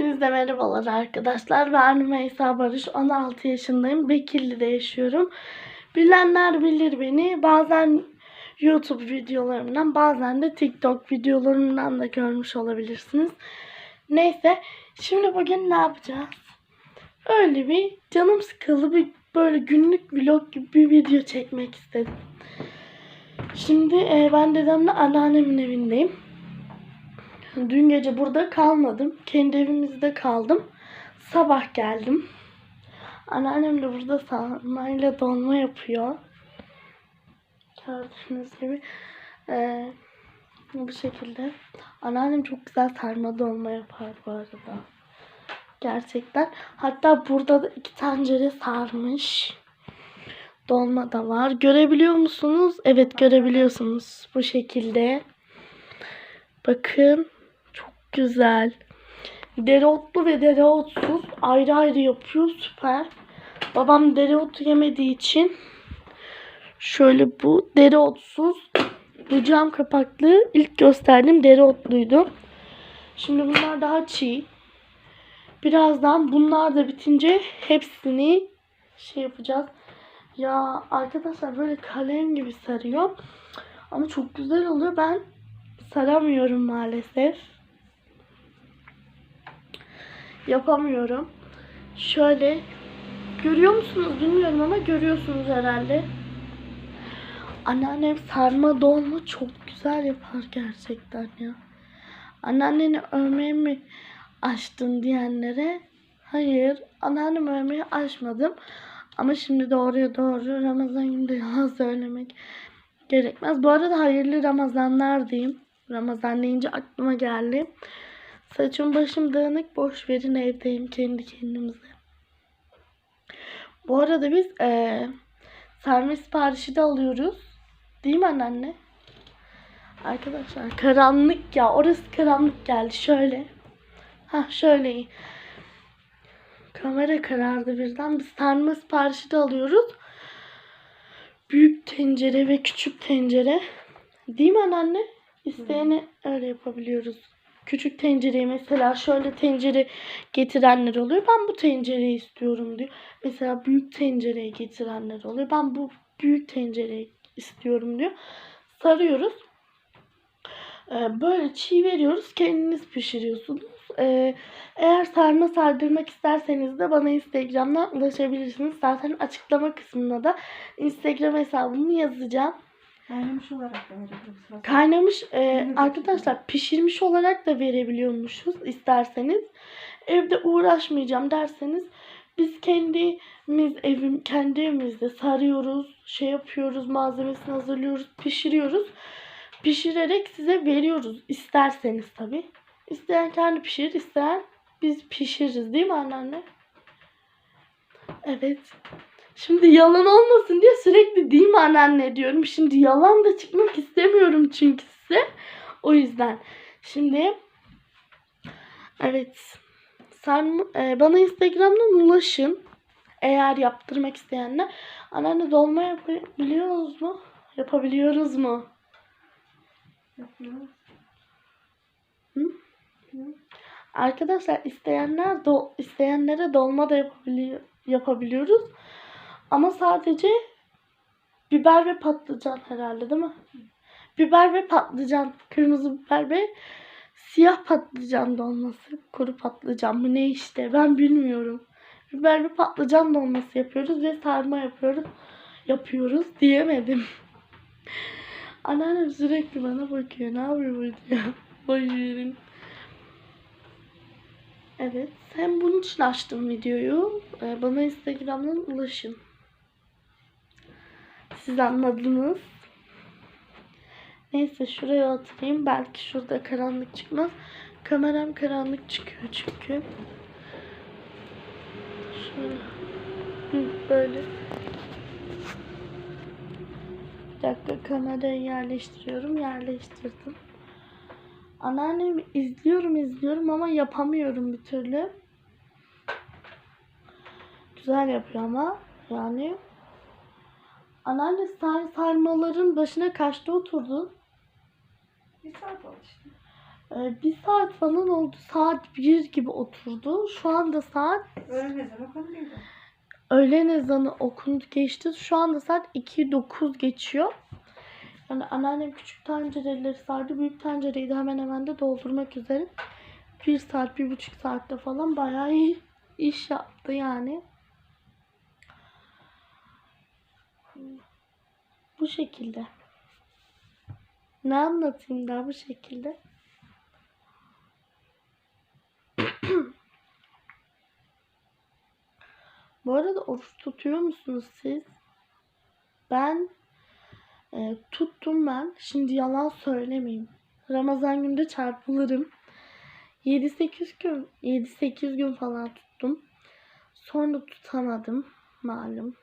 Hepinize merhabalar arkadaşlar. Ben Rümeysa Barış. 16 yaşındayım. Bekirli'de yaşıyorum. Bilenler bilir beni. Bazen YouTube videolarımdan bazen de TikTok videolarımdan da görmüş olabilirsiniz. Neyse. Şimdi bugün ne yapacağız? Öyle bir canım sıkıldı. Bir böyle günlük vlog gibi bir video çekmek istedim. Şimdi e, ben dedemle anneannemin evindeyim. Dün gece burada kalmadım. Kendi evimizde kaldım. Sabah geldim. Anneannem de burada sarmayla dolma yapıyor. Gördüğünüz gibi. Ee, bu şekilde. Anneannem çok güzel sarma dolma yapar bu arada. Gerçekten. Hatta burada da iki tencere sarmış. Dolma da var. Görebiliyor musunuz? Evet görebiliyorsunuz. Bu şekilde. Bakın. Güzel. Dereotlu ve dereotsuz ayrı ayrı yapıyor. Süper. Babam dereotu yemediği için şöyle bu dereotsuz cam kapaklı ilk gösterdiğim dereotluydu. Şimdi bunlar daha çiğ. Birazdan bunlar da bitince hepsini şey yapacağız. Ya arkadaşlar böyle kalem gibi sarıyor. Ama çok güzel oluyor. Ben saramıyorum maalesef. Yapamıyorum. Şöyle görüyor musunuz bilmiyorum ama görüyorsunuz herhalde. Anneannem sarma dolma çok güzel yapar gerçekten ya. Anneanneni övmeye mi açtın diyenlere hayır anneannem övmeyi açmadım. Ama şimdi doğruya doğru Ramazan günde yalan söylemek gerekmez. Bu arada hayırlı Ramazanlar diyeyim. Ramazan deyince aklıma geldi. Saçım başım dağınık boş verin evdeyim kendi kendimize. Bu arada biz eee sarma siparişi de alıyoruz. Değil mi anneanne? Arkadaşlar karanlık ya. Orası karanlık geldi. Şöyle. Ha şöyle iyi. Kamera karardı birden. Biz sarma siparişi de alıyoruz. Büyük tencere ve küçük tencere. Değil mi anneanne? İsteyene öyle yapabiliyoruz. Küçük tencereyi mesela şöyle tencere getirenler oluyor. Ben bu tencereyi istiyorum diyor. Mesela büyük tencereyi getirenler oluyor. Ben bu büyük tencereyi istiyorum diyor. Sarıyoruz. Ee, böyle çiğ veriyoruz. Kendiniz pişiriyorsunuz. Ee, eğer sarma sardırmak isterseniz de bana Instagram'dan ulaşabilirsiniz. Zaten açıklama kısmında da Instagram hesabımı yazacağım. Kaynamış olarak da verebiliriz. Kaynamış e, arkadaşlar pişirmiş olarak da verebiliyormuşuz isterseniz. Evde uğraşmayacağım derseniz biz kendimiz evim kendi evimizde sarıyoruz, şey yapıyoruz, malzemesini hazırlıyoruz, pişiriyoruz. Pişirerek size veriyoruz isterseniz tabi. İsteyen kendi pişirir, isteyen biz pişiririz değil mi anneanne? Evet. Şimdi yalan olmasın diye sürekli değil mi anneanne diyorum. Şimdi yalan da çıkmak istemiyorum çünkü size. O yüzden. Şimdi evet. Sen e, bana Instagram'dan ulaşın. Eğer yaptırmak isteyenler. Anneanne dolma yapabiliyoruz mu? Yapabiliyoruz mu? Yapıyoruz. Hı? Arkadaşlar isteyenler do isteyenlere dolma da yapabiliyor yapabiliyoruz. Ama sadece biber ve patlıcan herhalde değil mi? Biber ve patlıcan. Kırmızı biber ve siyah patlıcan dolması. Kuru patlıcan mı ne işte ben bilmiyorum. Biber ve patlıcan dolması yapıyoruz ve sarma yapıyoruz. Yapıyoruz diyemedim. Anneannem sürekli bana bakıyor. Ne yapıyor bu diyor. Boş. Evet. Hem bunun için açtım videoyu. Ee, Bana Instagram'dan ulaşın. Siz anladınız. Neyse şuraya atayım. Belki şurada karanlık çıkmaz. Kameram karanlık çıkıyor çünkü. Şöyle. Böyle. Bir dakika kamerayı yerleştiriyorum. Yerleştirdim. Anneannemi izliyorum izliyorum ama yapamıyorum bir türlü. Güzel yapıyor ama yani. Anneanne sen sarmaların başına kaçta oturdun? Bir saat oldu işte. Ee, bir saat falan oldu. Saat 1 gibi oturdu. Şu anda saat Öğlen ezanı okunmuyordu. öğlen ezanı okundu geçti. Şu anda saat 2.09 geçiyor. Yani anneannem küçük tencereleri sardı. Büyük tencereyi de hemen hemen de doldurmak üzere. Bir saat, bir buçuk saatte falan bayağı iyi iş yaptı yani. Bu şekilde. Ne anlatayım daha bu şekilde? Bu arada oruç tutuyor musunuz siz? Ben e, tuttum ben. Şimdi yalan söylemeyeyim. Ramazan günde çarpılırım. 7-8 gün 7-8 gün falan tuttum. Sonra tutamadım malum.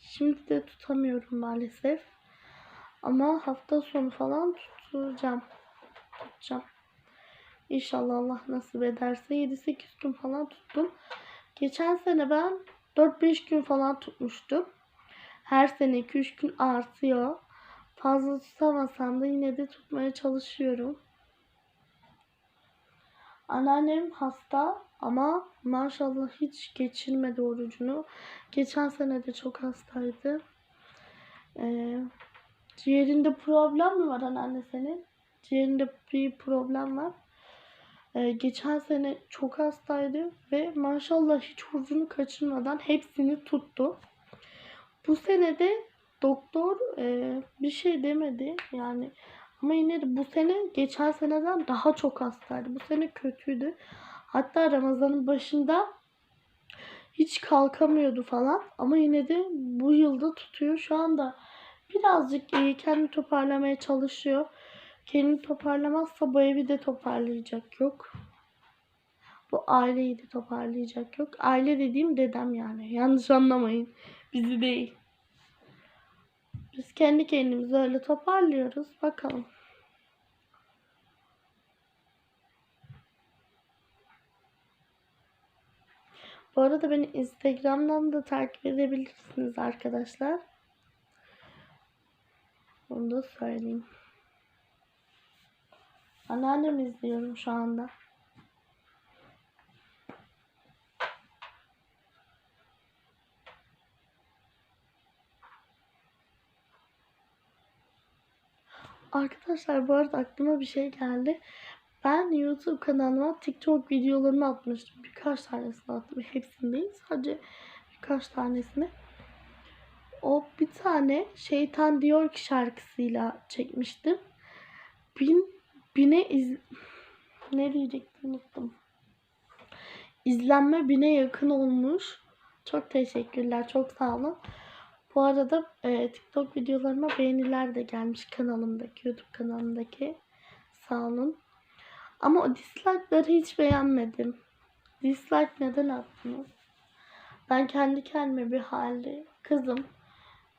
Şimdi de tutamıyorum maalesef. Ama hafta sonu falan tutacağım. Tutacağım. İnşallah Allah nasip ederse 7-8 gün falan tuttum. Geçen sene ben 4-5 gün falan tutmuştum. Her sene 2-3 gün artıyor. Fazla tutamasam da yine de tutmaya çalışıyorum. Anneannem hasta ama maşallah hiç geçirmedi orucunu. Geçen sene de çok hastaydı. Ee, ciğerinde problem mi var anneanne senin? Ciğerinde bir problem var. Ee, geçen sene çok hastaydı ve maşallah hiç orucunu kaçırmadan hepsini tuttu. Bu sene de doktor e, bir şey demedi yani ama yine de bu sene geçen seneden daha çok hastaydı. Bu sene kötüydü. Hatta Ramazan'ın başında hiç kalkamıyordu falan ama yine de bu yılda tutuyor. Şu anda birazcık e, kendini toparlamaya çalışıyor. Kendini toparlamazsa bu evi de toparlayacak yok. Bu aileyi de toparlayacak yok. Aile dediğim dedem yani. Yanlış anlamayın. Bizi değil. Biz kendi kendimizi öyle toparlıyoruz. Bakalım. Bu arada beni Instagram'dan da takip edebilirsiniz arkadaşlar. Onu da söyleyeyim. Anneannem izliyorum şu anda. Arkadaşlar bu arada aklıma bir şey geldi. Ben YouTube kanalıma TikTok videolarımı atmıştım. Birkaç tanesini attım. Hepsini değil. Sadece birkaç tanesini. O bir tane Şeytan Diyor ki şarkısıyla çekmiştim. Bin, bine iz... Ne diyecektim unuttum. İzlenme bine yakın olmuş. Çok teşekkürler. Çok sağ olun. Bu arada e, TikTok videolarıma beğeniler de gelmiş kanalımdaki, YouTube kanalımdaki. Sağ olun. Ama o dislike'ları hiç beğenmedim. Dislike neden attınız? Ben kendi kendime bir halde kızım.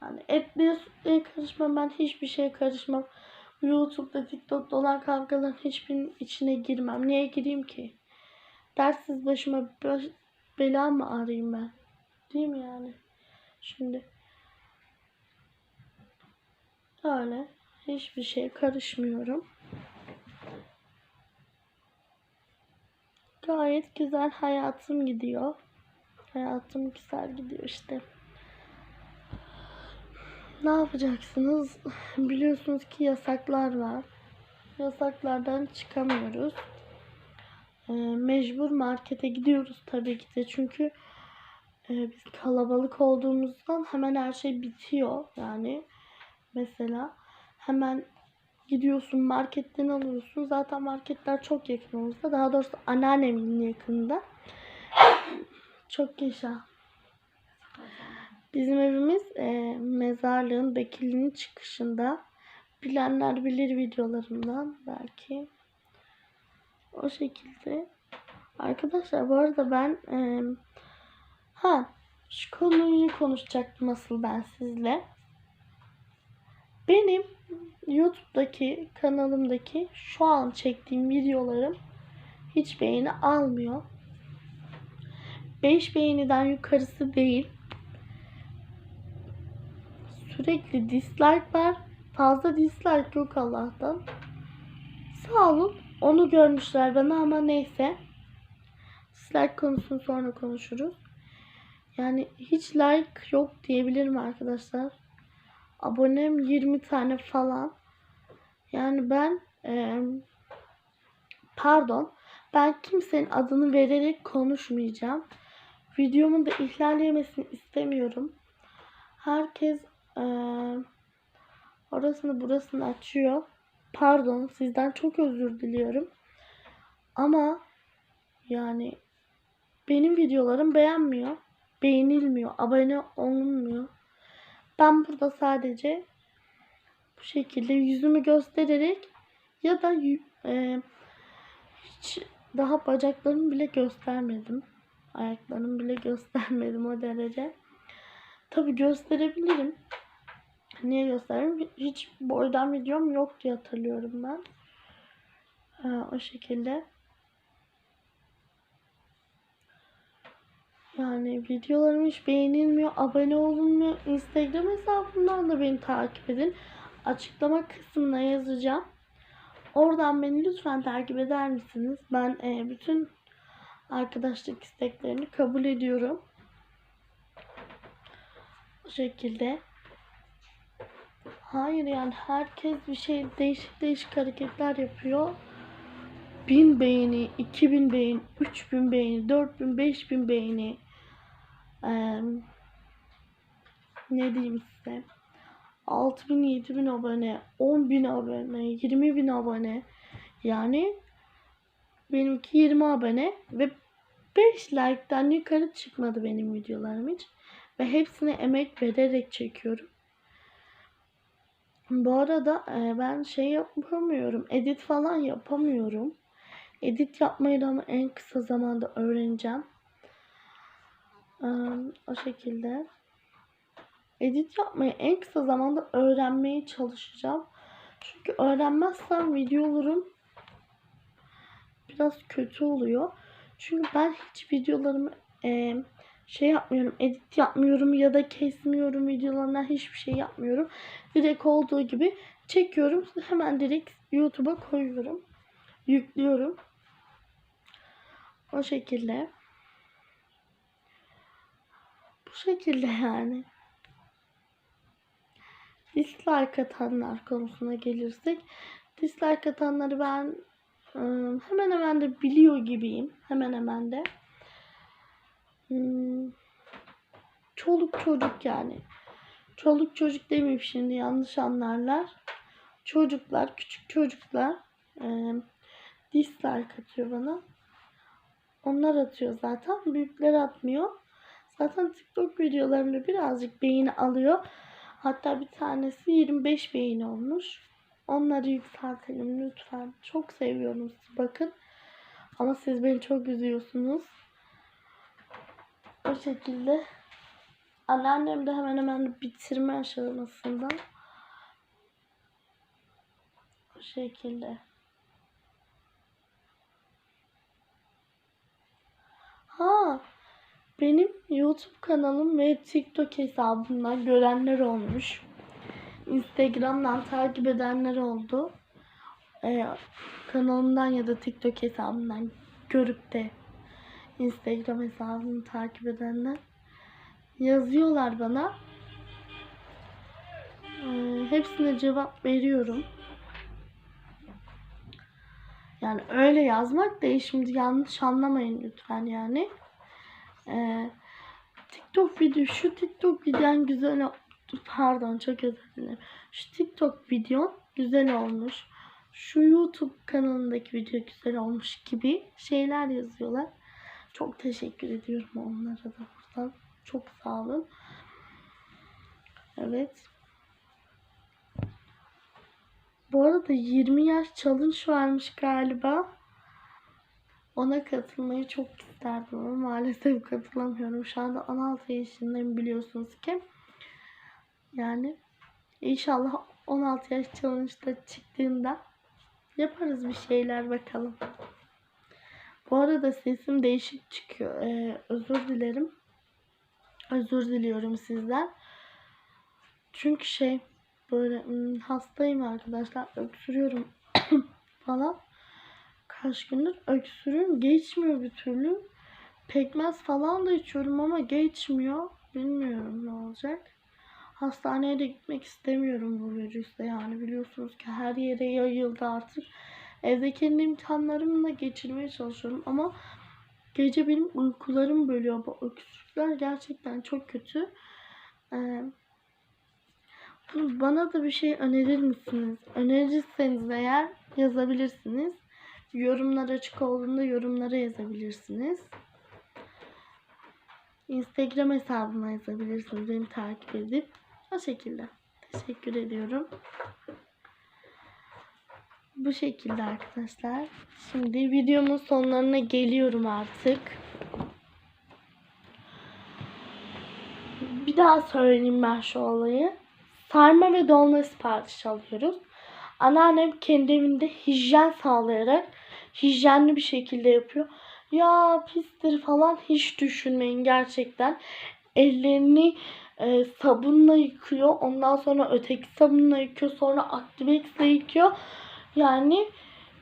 Yani etliye sütlüye karışmam. Ben hiçbir şeye karışmam. YouTube'da, TikTok'ta olan kavgaların hiçbirinin içine girmem. Niye gireyim ki? Dersiz başıma baş, bela mı arayayım ben? Değil mi yani? Şimdi öyle hiçbir şeye karışmıyorum. Gayet güzel hayatım gidiyor. Hayatım güzel gidiyor işte. Ne yapacaksınız? Biliyorsunuz ki yasaklar var. Yasaklardan çıkamıyoruz. Ee, mecbur markete gidiyoruz tabii ki de. Çünkü e, biz kalabalık olduğumuzdan hemen her şey bitiyor. Yani mesela hemen gidiyorsun marketten alıyorsun. Zaten marketler çok yakınımızda. Daha doğrusu anneannemin yakınında. Çok yaşa. Bizim evimiz e, mezarlığın Bekirli'nin çıkışında. Bilenler bilir videolarımdan belki. O şekilde. Arkadaşlar bu arada ben e, ha şu konuyu konuşacaktım asıl ben sizle. Benim YouTube'daki kanalımdaki şu an çektiğim videolarım hiç beğeni almıyor. 5 beğeniden yukarısı değil. Sürekli dislike var. fazla dislike yok Allah'tan. Sağ olun. Onu görmüşler bana ama neyse. Dislike konusunu sonra konuşuruz. Yani hiç like yok diyebilirim arkadaşlar. Abonem 20 tane falan. Yani ben eee, pardon ben kimsenin adını vererek konuşmayacağım. Videomun da ihlal yemesini istemiyorum. Herkes eee, orasını burasını açıyor. Pardon sizden çok özür diliyorum. Ama yani benim videolarım beğenmiyor. Beğenilmiyor. Abone olunmuyor. Ben burada sadece bu şekilde yüzümü göstererek ya da e, hiç daha bacaklarımı bile göstermedim. Ayaklarımı bile göstermedim o derece. Tabi gösterebilirim. Niye göstereyim? Hiç boydan videom yok diye hatırlıyorum ben. Ee, o şekilde. Yani videolarım hiç beğenilmiyor, abone olunmuyor. Instagram hesabımdan da beni takip edin. Açıklama kısmına yazacağım. Oradan beni lütfen takip eder misiniz? Ben e, bütün arkadaşlık isteklerini kabul ediyorum. Bu şekilde. Hayır yani herkes bir şey değişik değişik hareketler yapıyor. 1000 beğeni, 2000 beğeni, 3000 beğeni, 4000, 5000 beğeni. Eee, ne diyeyim size? 6000, 7000 abone, 10.000 abone, 20.000 abone. Yani benimki 20 abone ve 5 like'tan yukarı çıkmadı benim videolarım hiç. Ve hepsine emek vererek çekiyorum. Bu arada e, ben şey yapamıyorum. Edit falan yapamıyorum. Edit yapmayı da ama en kısa zamanda öğreneceğim. O şekilde. Edit yapmayı en kısa zamanda öğrenmeye çalışacağım. Çünkü öğrenmezsem videolarım biraz kötü oluyor. Çünkü ben hiç videolarımı e, şey yapmıyorum, edit yapmıyorum ya da kesmiyorum videolarından hiçbir şey yapmıyorum. Direkt olduğu gibi çekiyorum. Hemen direkt YouTube'a koyuyorum. Yüklüyorum. O şekilde. Bu şekilde yani. Dislike atanlar konusuna gelirsek. Dislike atanları ben ıı, hemen hemen de biliyor gibiyim. Hemen hemen de. Hmm, Çoluk çocuk yani. Çoluk çocuk demeyeyim şimdi yanlış anlarlar. Çocuklar, küçük çocuklar ıı, dislike atıyor bana. Onlar atıyor zaten. Büyükler atmıyor. Zaten TikTok videolarımda birazcık beğeni alıyor. Hatta bir tanesi 25 beğeni olmuş. Onları yükseltelim lütfen. Çok seviyorum sizi bakın. Ama siz beni çok üzüyorsunuz. O şekilde. Anneannem de hemen hemen bitirme aşamasında. O şekilde. Ha, benim YouTube kanalım ve TikTok hesabımdan görenler olmuş. Instagram'dan takip edenler oldu. Ee, kanalımdan ya da TikTok hesabımdan görüp de Instagram hesabımı takip edenler yazıyorlar bana. Ee, hepsine cevap veriyorum. Yani öyle yazmak değil şimdi yanlış anlamayın lütfen yani. Ee, TikTok video şu TikTok videon güzel pardon çok özür dilerim. Şu TikTok videon güzel olmuş. Şu YouTube kanalındaki video güzel olmuş gibi şeyler yazıyorlar. Çok teşekkür ediyorum onlara da buradan. Çok sağ olun. Evet. Bu arada 20 yaş challenge varmış galiba. Ona katılmayı çok isterdim ama maalesef katılamıyorum. Şu anda 16 yaşındayım biliyorsunuz ki. Yani inşallah 16 yaş challenge'da çıktığında yaparız bir şeyler bakalım. Bu arada sesim değişik çıkıyor. Ee, özür dilerim. Özür diliyorum sizden. Çünkü şey böyle hmm, hastayım arkadaşlar. Öksürüyorum falan. Kaç gündür öksürüyorum. Geçmiyor bir türlü. Pekmez falan da içiyorum ama geçmiyor. Bilmiyorum ne olacak. Hastaneye de gitmek istemiyorum bu virüste yani biliyorsunuz ki her yere yayıldı artık. Evde kendi imkanlarımla geçirmeye çalışıyorum ama gece benim uykularım bölüyor. Bu öksürükler gerçekten çok kötü. Ee, bana da bir şey önerir misiniz? Önerirseniz eğer yazabilirsiniz. Yorumlar açık olduğunda yorumlara yazabilirsiniz. Instagram hesabıma yazabilirsiniz beni takip edip. O şekilde. Teşekkür ediyorum. Bu şekilde arkadaşlar. Şimdi videomun sonlarına geliyorum artık. Bir daha söyleyeyim ben şu olayı. Sarma ve dolma sipariş alıyoruz. Anneannem kendi evinde hijyen sağlayarak hijyenli bir şekilde yapıyor. Ya pistir falan hiç düşünmeyin gerçekten. Ellerini e, sabunla yıkıyor. Ondan sonra öteki sabunla yıkıyor. Sonra Activex'le yıkıyor. Yani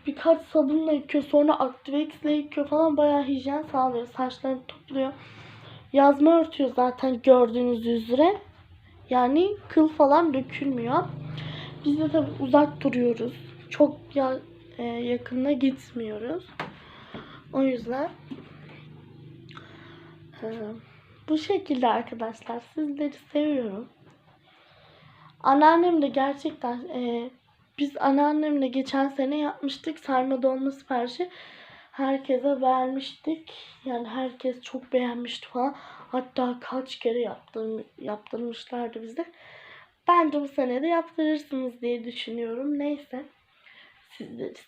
birkaç sabunla yıkıyor. Sonra Activex'le yıkıyor falan. Bayağı hijyen sağlıyor. Saçlarını topluyor. Yazma örtüyor zaten gördüğünüz üzere. Yani kıl falan dökülmüyor. Biz de tabii uzak duruyoruz. Çok ya, e, yakına gitmiyoruz. O yüzden e, bu şekilde arkadaşlar sizleri seviyorum. Anneannem de gerçekten e, biz anneannemle geçen sene yapmıştık sarma dolma siparişi. Herkese vermiştik. Yani herkes çok beğenmişti falan. Hatta kaç kere yaptırm yaptırmışlardı bize. Bence bu sene de yaptırırsınız diye düşünüyorum. Neyse.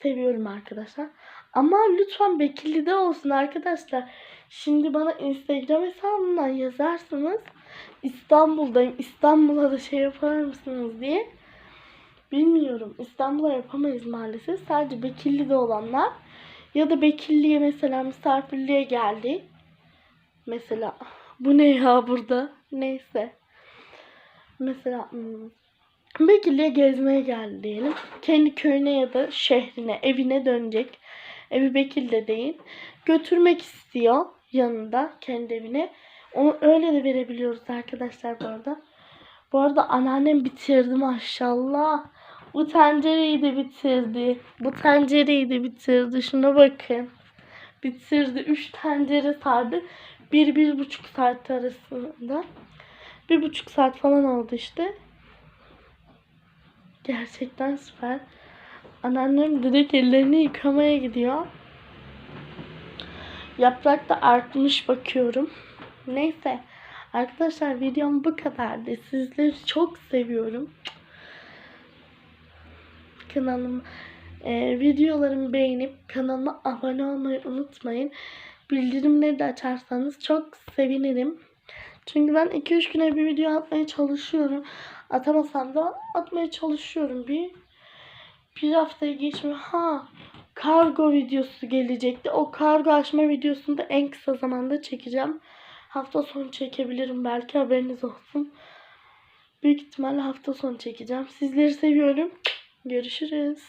Seviyorum arkadaşlar. Ama lütfen Bekirli'de olsun arkadaşlar. Şimdi bana Instagram hesabından yazarsınız. İstanbul'dayım. İstanbul'a da şey yapar mısınız diye. Bilmiyorum. İstanbul'a yapamayız maalesef. Sadece Bekirli'de olanlar. Ya da Bekirli'ye mesela misafirliğe geldi. Mesela bu ne ya burada? Neyse. Mesela hmm, Bekirli'ye gezmeye geldi diyelim. Kendi köyüne ya da şehrine, evine dönecek. Evi Bekir'de değil. Götürmek istiyor yanında kendi evine. Onu öyle de verebiliyoruz arkadaşlar bu arada. Bu arada anneannem bitirdi maşallah. Bu tencereyi de bitirdi. Bu tencereyi de bitirdi. Şuna bakın. Bitirdi. Üç tencere sardı. Bir, bir buçuk saat arasında. Bir buçuk saat falan oldu işte. Gerçekten süper. Anneannem direkt ellerini yıkamaya gidiyor. Yaprak da artmış bakıyorum. Neyse. Arkadaşlar videom bu kadardı. Sizleri çok seviyorum. Kanalım e, videolarımı beğenip kanalıma abone olmayı unutmayın. Bildirimleri de açarsanız çok sevinirim. Çünkü ben 2-3 güne bir video atmaya çalışıyorum. Atamasam da atmaya çalışıyorum bir. Bir haftayı geçmiyor. Ha kargo videosu gelecekti. O kargo açma videosunu da en kısa zamanda çekeceğim. Hafta sonu çekebilirim belki haberiniz olsun. Büyük ihtimalle hafta sonu çekeceğim. Sizleri seviyorum. Görüşürüz.